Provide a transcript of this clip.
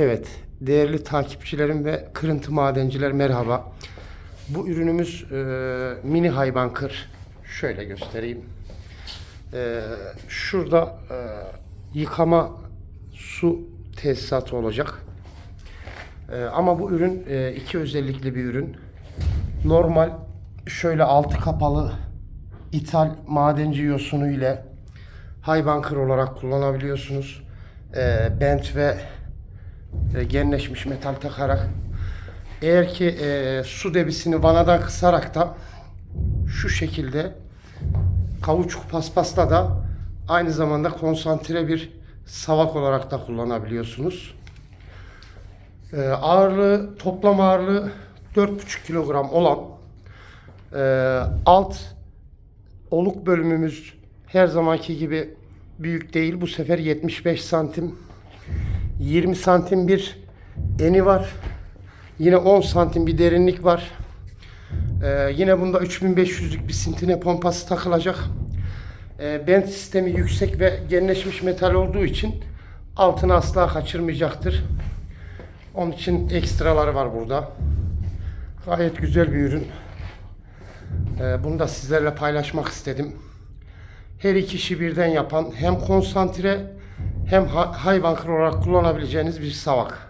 Evet, değerli takipçilerim ve kırıntı madenciler merhaba. Bu ürünümüz e, mini hayvan kır. Şöyle göstereyim. E, şurada e, yıkama su tesisatı olacak. E, ama bu ürün e, iki özellikli bir ürün. Normal şöyle altı kapalı ithal madenci yosunu ile hayvan kır olarak kullanabiliyorsunuz. E, bent ve e, genleşmiş metal takarak eğer ki e, su debisini vanadan kısarak da şu şekilde kavuçuk paspasla da aynı zamanda konsantre bir savak olarak da kullanabiliyorsunuz. E, ağırlığı toplam ağırlığı 4,5 kilogram olan e, alt oluk bölümümüz her zamanki gibi büyük değil. Bu sefer 75 santim 20 santim bir eni var. Yine 10 santim bir derinlik var. Ee, yine bunda 3500'lük bir sintine pompası takılacak. Ee, bent sistemi yüksek ve genleşmiş metal olduğu için altını asla kaçırmayacaktır. Onun için ekstraları var burada. Gayet güzel bir ürün. Ee, bunu da sizlerle paylaşmak istedim. Her iki işi birden yapan hem konsantre hem ha- hayvan kır olarak kullanabileceğiniz bir savak.